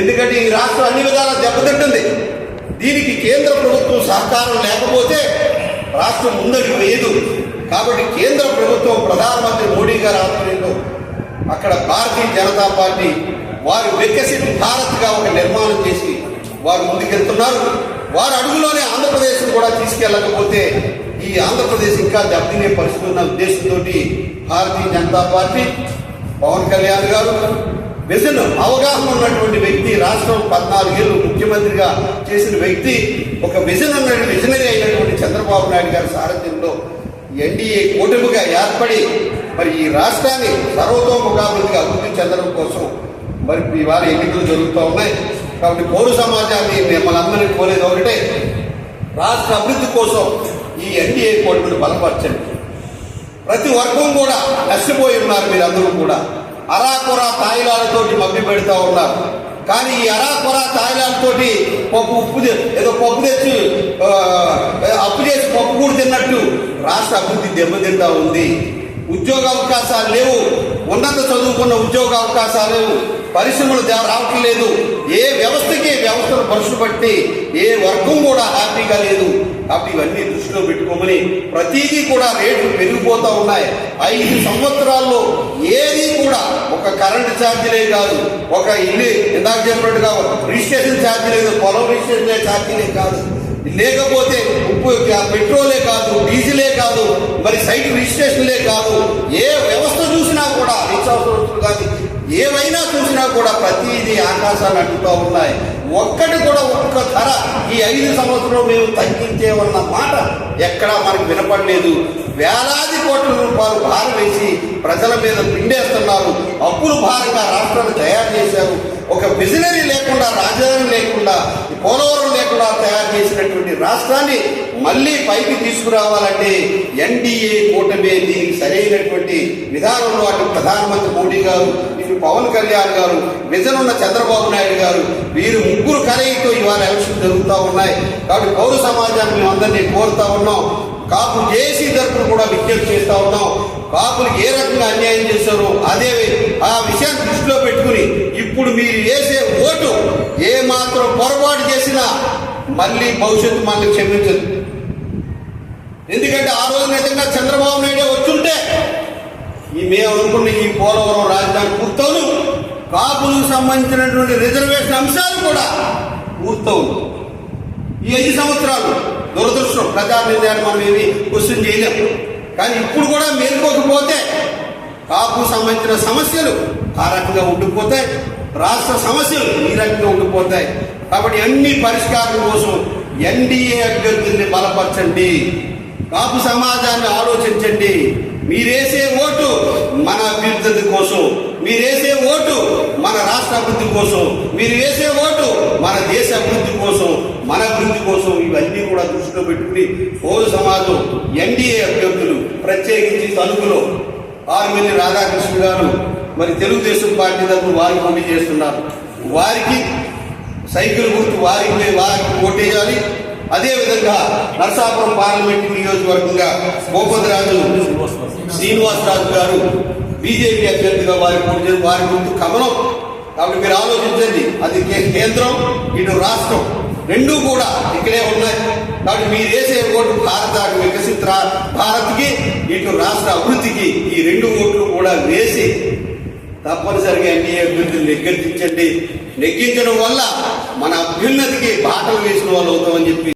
ఎందుకంటే ఈ రాష్ట్రం అన్ని విధాలా దెబ్బతింటుంది. దీనికి కేంద్ర ప్రభుత్వం సహకారం లేకపోతే రాష్ట్రం ముందడి వేయదు. కాబట్టి కేంద్ర ప్రభుత్వం ప్రధానమంత్రి మోడీ గారి ఆధ్వర్యంలో అక్కడ భారతీయ జనతా పార్టీ వారు వికసిత్ భారత్గా ఒక నిర్మాణం చేసి వారు ముందుకెళ్తున్నారు. వారు అడుగులోనే ఆంధ్రప్రదేశ్ కూడా తీసుకెళ్ళకపోతే ఈ ఆంధ్రప్రదేశ్ ఇంకా దెబ్బతినే పరిస్థితి ఉన్న ఉద్దేశంతో భారతీయ జనతా పార్టీ పవన్ కళ్యాణ్ గారు విజన్ అవగాహన ఉన్నటువంటి రాష్ట్రం పద్నాలుగేళ్ళు ముఖ్యమంత్రిగా చేసిన వ్యక్తి ఒక విజన్ అన్నాడు విజనరీ అయినటువంటి చంద్రబాబు నాయుడు గారి సారథ్యంలో ఎన్డీఏ కూటమిగా ఏర్పడి మరి ఈ రాష్ట్రాన్ని సర్వతోముఖాభివృద్ధిగా అభివృద్ధి చెందడం కోసం మరి ఇవాళ ఎన్నికలు జరుగుతూ ఉన్నాయి. కాబట్టి పౌర సమాజాన్ని మిమ్మల్ని అందరినీ కోరేది ఒకటే రాష్ట్ర అభివృద్ధి కోసం ఈ ఎన్డీఏ కూటమిని బలపరచండి. ప్రతి వర్గం కూడా నష్టపోయి ఉన్నారు మీరందరూ కూడా. అరాకొర తాయిలాలతోటి మభ్య పెడతా ఉన్నారు. కానీ ఈ అరాకొర తోటి పప్పు ఉప్పు ఏదో పప్పు తెచ్చి అప్పు చేసి పప్పు కూడా తిన్నట్టు రాష్ట్ర అభివృద్ధి దెబ్బతింటా ఉంది. ఉద్యోగ అవకాశాలు లేవు. ఉన్నత చదువుకున్న ఉద్యోగ అవకాశాలు లేవు. పరిశ్రమలు రావట్లేదు. ఏ వ్యవ పరుసు బట్టి ఏ వర్గం కూడా హ్యాపీగా లేదు. కాబట్టి ఇవన్నీ దృష్టిలో పెట్టుకోమని ప్రతిదీ కూడా రేట్లు పెరిగిపోతూ ఉన్నాయి. ఐదు సంవత్సరాల్లో ఏది కూడా ఒక కరెంటు ఛార్జీలే కాదు. ఒక ఇల్లు ఇందాక చెప్పినట్టుగా రిజిస్ట్రేషన్ ఛార్జీ లేదు పొలం రిజిస్ట్రేషన్ ఛార్జీలే కాదు. లేకపోతే ఉప్పు పెట్రోలే కాదు డీజిలే కాదు మరి సైట్ రిజిస్ట్రేషన్లే కాదు. ఏ వ్యవస్థ చూసినా కూడా నిత్యావసర వస్తువులు కానీ ఏవైనా చూసినా కూడా ప్రతిదీ ఆకాశాన్ని అంటుతూ ఉన్నాయి. ఒక్కటి కూడా ఒక్క ధర ఈ ఐదు సంవత్సరం మేము తగ్గించేవన్న మాట ఎక్కడా మనకు వినపడలేదు. వేలాది కోట్ల రూపాయలు భారం వేసి ప్రజల మీద పిండేస్తున్నారు. అప్పులు భారంగా రాష్ట్రాన్ని తయారు చేశారు. ఒక విజనరీ లేకుండా రాజధాని లేకుండా పోలవరం లేకుండా తయారు చేసినటువంటి రాష్ట్రాన్ని మళ్ళీ పైకి తీసుకురావాలంటే ఎన్డీఏ కూటమి దీనికి సరైనటువంటి విధానంలో అటు ప్రధానమంత్రి మోడీ గారు ఇటు పవన్ కళ్యాణ్ గారు విజన్ ఉన్న చంద్రబాబు నాయుడు గారు వీరు ముగ్గురు కలయితో ఇవాళ ఎలక్షన్ జరుగుతూ ఉన్నాయి. కాబట్టి పౌర సమాజాన్ని మేము అందరినీ కోరుతా ఉన్నాం. కాపు జేసీ తరఫున కూడా విజ్ఞప్తి చేస్తూ ఉన్నాం. కాపులకు ఏ రకంగా అన్యాయం చేశారో అదే ఆ విషయాన్ని దృష్టిలో పెట్టుకుని ఇప్పుడు మీరు వేసే ఓటు ఏ మాత్రం పొరపాటు చేసినా మళ్ళీ భవిష్యత్తు మనల్ని క్షమించదు. ఎందుకంటే ఆ రోజు నిజంగా చంద్రబాబు నాయుడు వచ్చుంటే ఈ మేము అనుకున్న ఈ పోలవరం రాజధాని పూర్తవును. కాపులకు సంబంధించినటువంటి రిజర్వేషన్ అంశాలు కూడా పూర్తవును. ఈ ఐదు సంవత్సరాలు దురదృష్టం ప్రజా నిర్ణయాన్ని మనం ఏమి క్వశ్చన్ చేయలేము. కానీ ఇప్పుడు కూడా మేలుకోకపోతే కాపు సంబంధించిన సమస్యలు ఆ రకంగా ఉండిపోతాయి రాష్ట్ర సమస్యలు ఈ రకంగా ఉండిపోతాయి. కాబట్టి అన్ని పరిష్కారం కోసం ఎన్డీఏ అభ్యర్థుల్ని బలపరచండి. కాపు సమాజాన్ని ఆలోచించండి. మీరేసే ఓటు మన కోసం మీరేసే ఓటు మన రాష్ట్ర అభివృద్ధి కోసం మీరు వేసే ఓటు మన దేశ అభివృద్ధి కోసం మన అభివృద్ధి కోసం ఇవన్నీ కూడా దృష్టిలో పెట్టుకుని పౌర సమాజం ఎన్డీఏ అభ్యర్థులు ప్రత్యేకించి తణుకులో ఆర్మిల్లి రాధాకృష్ణ గారు మరి తెలుగుదేశం పార్టీ తరఫున వారికి పోటీ చేస్తున్నారు. వారికి సైకిల్ గుర్తు వారికి వారికి ఓటేయాలి. అదేవిధంగా నరసాపురం పార్లమెంట్ నియోజకవర్గంగా గోపతిరాజు శ్రీనివాసరాజు గారు బీజేపీ అభ్యర్థిగా వారి పోటీ వారి ముందు కమలం. కాబట్టి మీరు ఆలోచించండి అది కేంద్రం ఇటు రాష్ట్రం రెండూ కూడా ఇక్కడే ఉన్నాయి. కాబట్టి మీరు వేసే ఓటు భారత వికసిత భారత్కి ఇటు రాష్ట్ర అభివృద్ధికి ఈ రెండు ఓట్లు కూడా వేసి తప్పనిసరిగా ఎన్డీఏ అభ్యర్థులు నెగ్గించండి నెగ్గించడం వల్ల మన అభ్యున్నతికి బాటలు వేసిన వాళ్ళు అవుతామని చెప్పి